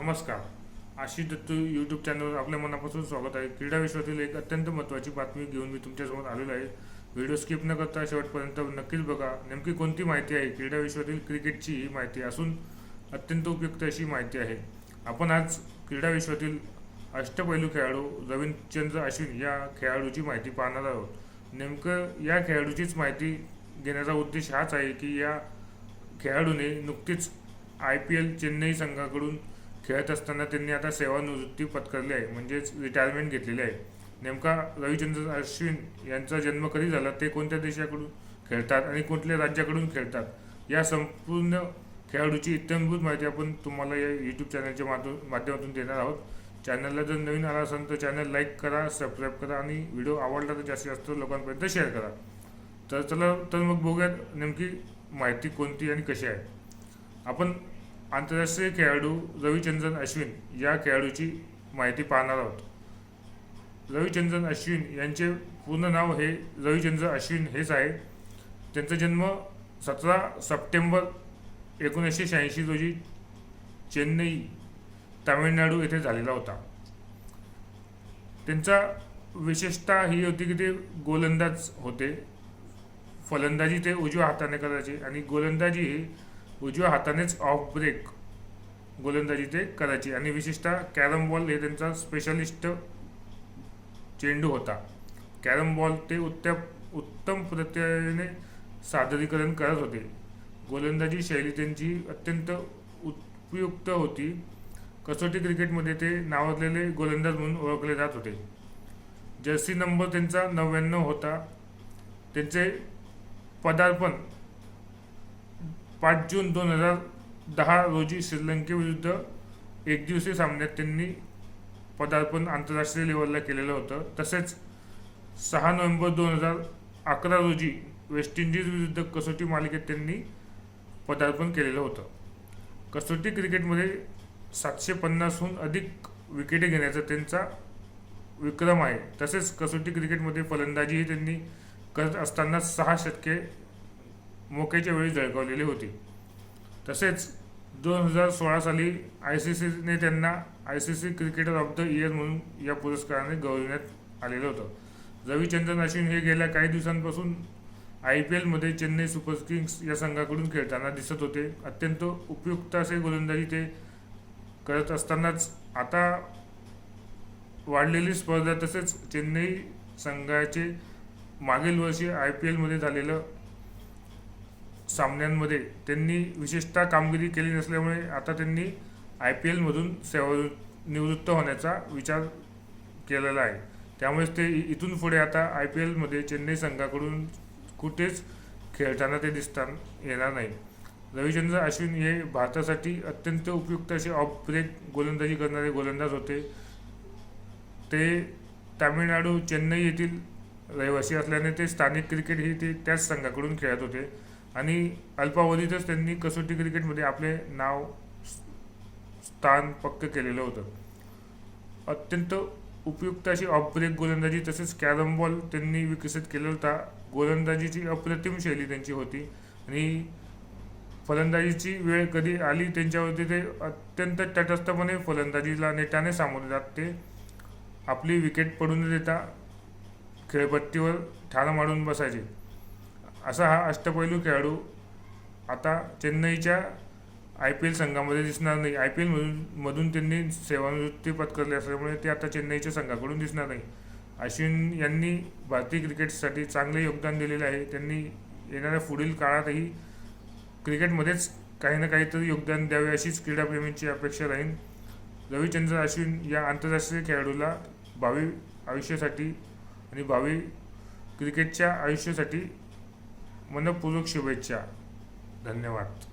नमस्कार. आशिष दत्तू यूट्यूब चॅनलवर आपल्या मनापासून स्वागत आहे. क्रीडा विश्वातील एक अत्यंत महत्त्वाची बातमी घेऊन मी तुमच्यासमोर आलेलो आहे. व्हिडिओ स्किप न करता शेवटपर्यंत नक्कीच बघा. नेमकी कोणती माहिती आहे? क्रीडा विश्वातील क्रिकेटची ही माहिती असून अत्यंत उपयुक्त अशी माहिती आहे. आपण आज क्रीडा विश्वातील अष्टपैलू खेळाडू रवींद्रचंद्र अश्विन या खेळाडूची माहिती पाहणार आहोत. नेमकं या खेळाडूचीच माहिती घेण्याचा उद्देश हाच आहे की या खेळाडूने नुकतीच आय पी एल चेन्नई संघाकडून खेळत असताना त्यांनी आता सेवानिवृत्ती पत्करली आहे म्हणजेच रिटायरमेंट घेतलेली आहे. नेमका रविचंद्र अश्विन यांचा जन्म कधी झाला ते कोणत्या देशाकडून खेळतात आणि कोणत्या राज्याकडून खेळतात? या संपूर्ण खेळाडूची इत्यंभूत माहिती आपण तुम्हाला या यूट्यूब चॅनलच्या माध्यम माध्यमातून देणार आहोत. चॅनलला जर नवीन आला असेल तर चॅनल लाईक करा सबस्क्राईब करा आणि व्हिडिओ आवडला तर जास्तीत जास्त लोकांपर्यंत शेअर करा. तर चला तर मग बघूयात नेमकी माहिती कोणती आणि कशी आहे. आपण आंतरराष्ट्रीय खेळाडू रविचंद्रन अश्विन या खेळाडूची माहिती पाहणार आहोत. रविचंद्रन अश्विन यांचे पूर्ण नाव हे रविचंद्र अश्विन हेच आहे. त्यांचा जन्म सतरा सप्टेंबर एकोणीसशे शहाऐंशी रोजी चेन्नई तामिळनाडू येथे झालेला होता. त्यांचा विशेषता ही होती की ते गोलंदाज होते. फलंदाजी ते उजव्या हाताने करायचे आणि गोलंदाजी ही उजव्या हातानेच ऑफ ब्रेक गोलंदाजी ते करायची. आणि विशेषतः कॅरम बॉल हे त्यांचा स्पेशलिस्ट चेंडू होता. कॅरम बॉल ते उत्त्या उत्तम प्रत्ययाने सादरीकरण करत होते. गोलंदाजी शैली त्यांची अत्यंत उपयुक्त होती. कसोटी क्रिकेटमध्ये ते नावाजलेले गोलंदाज म्हणून ओळखले जात होते. जर्सी नंबर त्यांचा नव्याण्णव होता. त्यांचे पदार्पण पाच जून दोन हजार दहा रोजी श्रीलंकेविरुद्ध एकदिवसीय सामन्यात त्यांनी पदार्पण आंतरराष्ट्रीय लेवलला केलेलं होतं. तसेच सहा नोव्हेंबर दोन हजार अकरा रोजी वेस्ट इंडिजविरुद्ध कसोटी मालिकेत त्यांनी पदार्पण केलेलं होतं. कसोटी क्रिकेटमध्ये सातशे पन्नासहून अधिक विकेटे घेण्याचा त्यांचा विक्रम आहे. तसेच कसोटी क्रिकेटमध्ये फलंदाजीही त्यांनी करत असताना सहा शतके मोक्याच्या वेळी झळकावलेली होती. तसेच दोन हजार सोळा साली आय सी सीने त्यांना I C C cricketer of the year म्हणून या पुरस्काराने गौरवण्यात आलेलं होतं. रविचंद्रन अश्विन हे गेल्या काही दिवसांपासून आय पी एलमध्ये चेन्नई सुपर किंग्स या संघाकडून खेळताना दिसत होते. अत्यंत उपयुक्त असे गोलंदाजी ते करत असतानाच आता वाढलेली स्पर्धा तसेच चेन्नई संघाचे मागील वर्षी आय पी एलमध्ये झालेलं सामन्यांमध्ये त्यांनी विशेषतः कामगिरी केली नसल्यामुळे आता त्यांनी आय पी एलमधून सेवानिवृत्त होण्याचा विचार केलेला आहे. त्यामुळेच ते इ- इथून पुढे आता आय पी एलमध्ये चेन्नई संघाकडून कुठेच खेळताना ते दिसता येणार नाही. रविचंद्र अश्विन हे भारतासाठी अत्यंत उपयुक्त असे ऑफ ब्रेक गोलंदाजी करणारे गोलंदाज होते. ते तामिळनाडू चेन्नई येथील रहिवासी असल्याने ते स्थानिक क्रिकेट ही ते त्याच संघाकडून खेळत होते. आणि अल्पावधीतच त्यांनी कसोटी क्रिकेटमध्ये आपले नाव स्थान पक्क केलेलं होतं. अत्यंत उपयुक्त अशी ऑफ ब्रेक गोलंदाजी तसेच कॅरम बॉल त्यांनी विकसित केला होता. गोलंदाजीची अप्रतिम शैली त्यांची होती. आणि फलंदाजीची वेळ कधी आली त्यांच्यावरती ते अत्यंत तटस्थपणे फलंदाजीला नेटाने सामोरे जात. ते आपली विकेट पडून देता खेळपट्टीवर ठार मारून बसायचे. असा हा अष्टपैलू खेळाडू आता चेन्नईच्या आय पी एल संघामध्ये दिसणार नाही. आय पी एलमधून मधून त्यांनी सेवानिवृत्ती पत्करली असल्यामुळे ते आता चेन्नईच्या संघाकडून दिसणार नाही. अश्विन यांनी भारतीय क्रिकेटसाठी चांगले योगदान दिलेले आहे. त्यांनी येणाऱ्या पुढील काळातही क्रिकेटमध्येच काही ना काहीतरी योगदान द्यावे अशीच क्रीडाप्रेमींची अपेक्षा राहील. रविचंद्र अश्विन या आंतरराष्ट्रीय खेळाडूला भावी आयुष्यासाठी आणि भावी क्रिकेटच्या आयुष्यासाठी मनपूर्वक शुभेच्छा. धन्यवाद.